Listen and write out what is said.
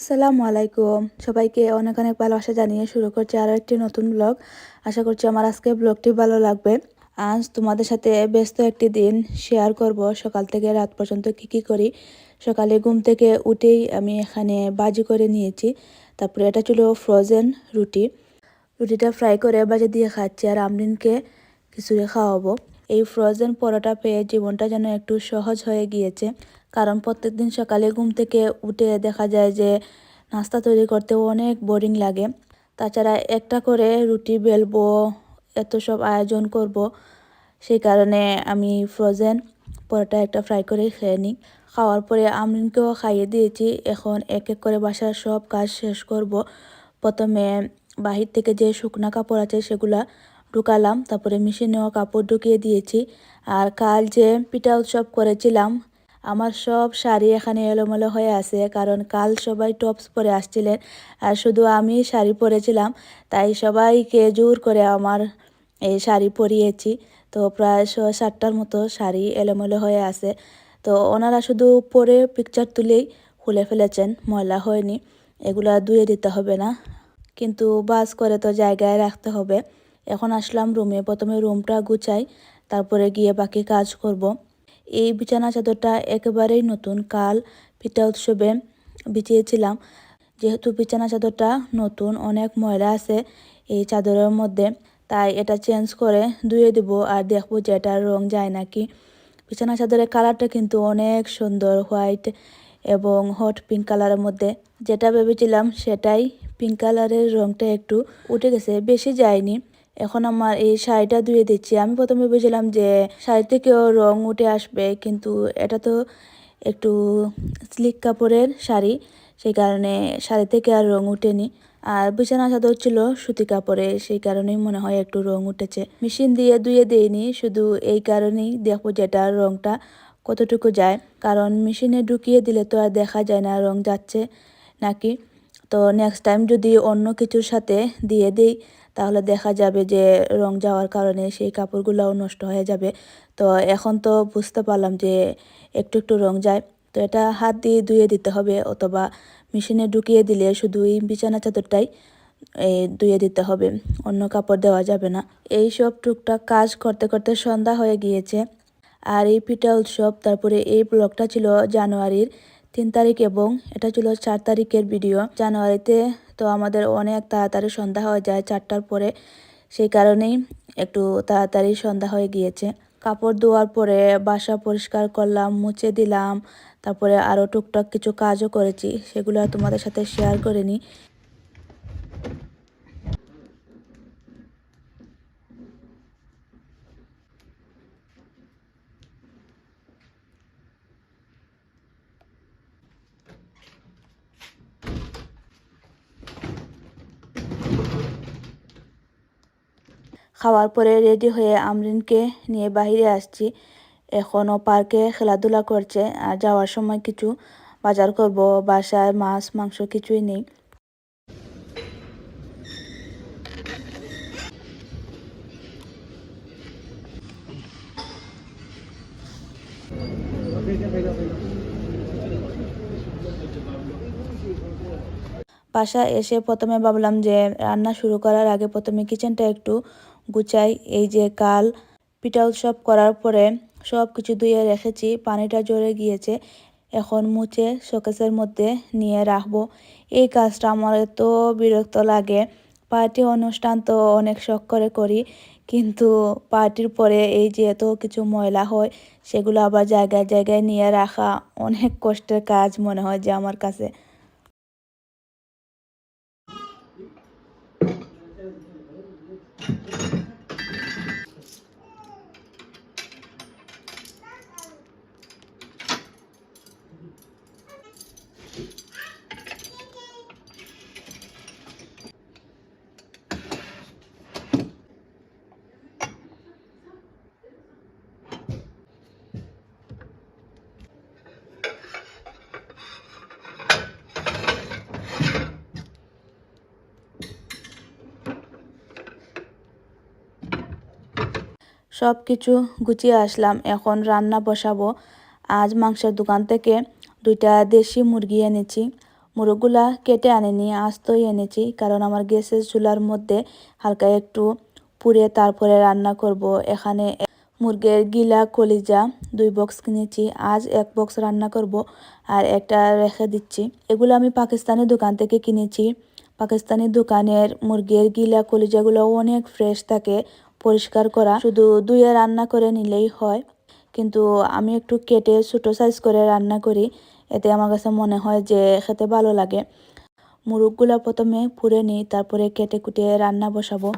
আসসালামু আলাইকুম। সবাইকে অনেক অনেক ভালোবাসা জানিয়ে শুরু করছি আরও একটি নতুন ব্লগ আশা করছি আমার আজকে ব্লগটি ভালো লাগবে। আজ তোমাদের সাথে ব্যস্ত একটি দিন শেয়ার করব। সকাল থেকে রাত পর্যন্ত কি কি করি? সকালে ঘুম থেকে উঠেই আমি এখানে বাজি করে নিয়েছি। তারপরে এটা ছিল ফ্রোজেন রুটি। রুটিটা ফ্রাই করে বাজে দিয়ে খাচ্ছি আর আমরিনকে খিচুড়ি খাওয়াবো। এই ফ্রোজেন পরোটা পেয়ে জীবনটা যেন একটু সহজ হয়ে গিয়েছে। কারণ প্রত্যেকদিন সকালে ঘুম থেকে উঠে দেখা যায় যে, নাস্তা তৈরি করতেও অনেক বোরিং লাগে। তাছাড়া একটা করে রুটি বেলবো, এত সব আয়োজন করব সেই কারণে আমি ফ্রোজেন পরোটা একটা ফ্রাই করে খেয়ে নিই। খাওয়ার পরে আমরিনকেও খাইয়ে দিয়েছি। এখন এক এক করে বাসার সব কাজ শেষ করব। প্রথমে বাহির থেকে যে শুকনা কাপড় আছে সেগুলা ঢুকালাম, তারপরে মেশিনেও কাপড় ঢুকিয়ে দিয়েছি। আর কাল যে পিঠা উৎসব করেছিলাম, আমার সব শাড়ি এখানে এলোমেলো হয়ে আছে, কারণ কাল সবাই টপস পরে আসছিলেন। আর শুধু আমি শাড়ি পরেছিলাম, তাই সবাইকে জোর করে আমার এই শাড়ি পরিয়েছি। তো প্রায় ছ সাতটার মতো শাড়ি এলোমেলো হয়ে আছে। তো ওনারা শুধু পরে পিকচার তুলেই খুলে ফেলেছেন, ময়লা হয়নি। এগুলা ধুয়ে দিতে হবে না। কিন্তু বাস করে তো জায়গায় রাখতে হবে। এখন আসলাম রুমে। প্রথমে রুমটা গুছাই, তারপরে গিয়ে বাকি কাজ করব। এই বিছানা চাদরটা একেবারেই নতুন, কাল পিঠা উৎসবে বিছিয়েছিলাম। যেহেতু বিছানা চাদরটা নতুন, অনেক ময়লা আছে এই চাদরের মধ্যে, তাই এটা চেঞ্জ করে ধুয়ে দেবো আর দেখব যে এটার রং যায় নাকি। বিছানা চাদরের কালারটা কিন্তু অনেক সুন্দর, হোয়াইট এবং হট পিঙ্ক কালারের মধ্যে। যেটা ভেবেছিলাম সেটাই পিঙ্ক কালারের রংটা একটু উঠে গেছে, বেশি যায়নি। এখন আমার এই শাড়িটা ধুয়ে দিচ্ছি। আমি প্রথমে ভেবেছিলাম যে শাড়ি থেকেও রং উঠে আসবে, কিন্তু এটা তো একটু স্লিক কাপড়ের শাড়ি, সেই কারণে শাড়ি থেকে আর রং উঠেনি। আর বিছানা চাদর ছিল সুতি কাপড়ে, সেই কারণেই মনে হয় একটু রং উঠেছে। মেশিন দিয়ে ধুয়ে দিইনি, শুধু এই কারণেই দেখব যেটা রংটা কতটুকু যায়। কারণ মেশিনে ঢুকিয়ে দিলে তো আর দেখা যায় না রং যাচ্ছে নাকি। তো নেক্সট টাইম যদি অন্য কিছুর সাথে দিয়ে দিই তাহলে দেখা যাবে যে রং যাওয়ার কারণে সেই কাপড়গুলোও নষ্ট হয়ে যাবে। তো এখন তো বুঝতে পারলাম যে একটু একটু রং যায়। তো এটা হাত দিয়ে ধুয়ে দিতে হবে অথবা মেশিনে ঢুকিয়ে দিলে শুধু এই বিছানা চাদরটাই এই ধুয়ে দিতে হবে। অন্য কাপড় দেওয়া যাবে না। এই সব টুকটাক কাজ করতে করতে সন্ধ্যা হয়ে গিয়েছে। আর এই পিঠা উৎসব, তারপরে এই ব্লগটা ছিল জানুয়ারির তিন তারিখ এবং এটা ছিল চার তারিখের ভিডিও। জানুয়ারিতে তো আমাদের অনেক তাড়াতাড়ি সন্ধ্যা হয়ে যায়, চারটার পরে। সেই কারণেই একটু তাড়াতাড়ি সন্ধ্যা হয়ে গিয়েছে। কাপড় ধোয়ার পরে বাসা পরিষ্কার করলাম, মুছে দিলাম। তারপরে আরও টুকটাক কিছু কাজও করেছি, সেগুলো আর তোমাদের সাথে শেয়ার করিনি। খাওয়ার পরে রেডি হয়ে আমরিনকে নিয়ে বাহিরে আসছি। এখনও পার্কে খেলাধুলা করছে, আর যাওয়ার সময় কিছু বাজার করব, বাসায় মাছ, মাংস কিছুই নেই। বাসা এসে প্রথমে ভাবলাম যে রান্না শুরু করার আগে প্রথমে কিচেনটা একটু গুছাই, এই যে কাল পিঠা উৎসব করার পরে সব কিছু ধুয়ে রেখেছি, পানিটা জড়ে গিয়েছে। এখন মুছে শোকেসের মধ্যে নিয়ে রাখব। এই কাজটা আমার এত বিরক্ত লাগে। পার্টি অনুষ্ঠান তো অনেক শখ করে করি, কিন্তু পার্টির পরে এই যে এত কিছু ময়লা হয়, সেগুলো আবার জায়গায় জায়গায় নিয়ে রাখা অনেক কষ্টের কাজ মনে হয় যে আমার কাছে। সব কিছু গুছিয়ে আসলাম। এখন রান্না বসাবো। আজ মাংসের দোকান থেকে দুইটা দেশি মুরগি এনেছি। মুরগগুলা কেটে আনেনি, আস্তই এনেছি, কারণ আমার গ্যাসের চুলার মধ্যে হালকা একটু পুড়ে তারপরে রান্না করব। এখানে মুরগের গিলা, কলিজা দুই বক্স কিনেছি। আজ এক বক্স রান্না করব আর একটা রেখে দিচ্ছি। এগুলো আমি পাকিস্তানি দোকান থেকে কিনেছি। পাকিস্তানি দোকানের মুরগির গিলা, কলিজাগুলো অনেক ফ্রেশ থাকে। পরিষ্কার করা। শুধু দুইয়ে রান্না করে নিলেই হয়। কিন্তু আমি একটু কেটে ছোটো সাইজ করে রান্না করি। এতে আমার কাছে মনে হয় যে খেতে ভালো লাগে। মুরগগুলো প্রথমে পুড়ে নিই, তারপরে কেটে কুটে রান্না বসাবো।